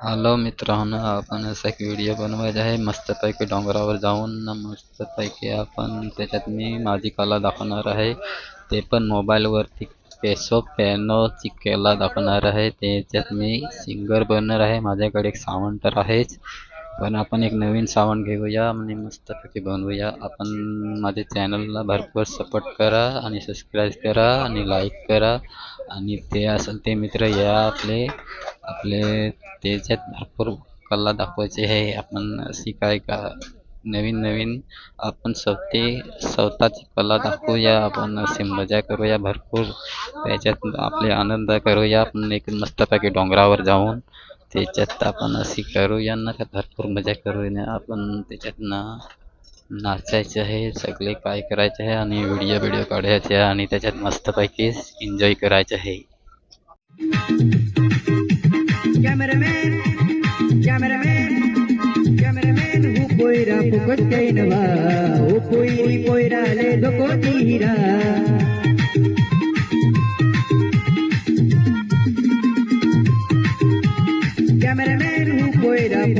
Hello मित्रांनो आपण असा एक व्हिडिओ बनवायचा आहे. मस्तपैकी डोंगरावर जाऊन मस्तपैकी आपण त्याच्यात मी माझी कला दाखवणार आहे. ते पण मोबाईलवरती पेसो पॅनोची कला दाखवणार आहे. त्याच्यात मी सिंगर बनणार आहे. माझ्याकडे एक सावंड तर आहेच. पण आपण एक नवीन सावंड घेऊया आणि मस्तपैकी बनवूया. आपण माझ्या चॅनलला भरपूर सपोर्ट करा आणि सबस्क्राईब करा आणि लाईक करा. आणि ते असेल ते मित्र या आपले आपले त्याच्यात भरपूर कला दाखवायची आहे. आपण अशी काय का? नवीन नवीन आपण स्वतः स्वतःची कला दाखवूया. आपण अशी मजा करूया भरपूर. त्याच्यात आपले आनंद करूया. आपण एक मस्तपैकी डोंगरावर जाऊन त्याच्यात आपण अशी करूया. ना का भरपूर मजा करूया आपण त्याच्यात ना नाचायचं आहे. सगळे काय करायचे आहे आणि व्हिडिओ व्हिडिओ काढायचे आहे आणि त्याच्यात मस्तपैकी एन्जॉय करायचं आहे. Puicos que no va, o pui, pui, pui, dale, lo cotidira Cameraman, pui, pui,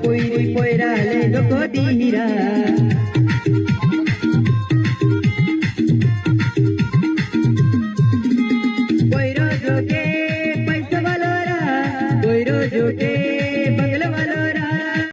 pui, pui, pui, dale, lo cotidira que, valora Puiros que,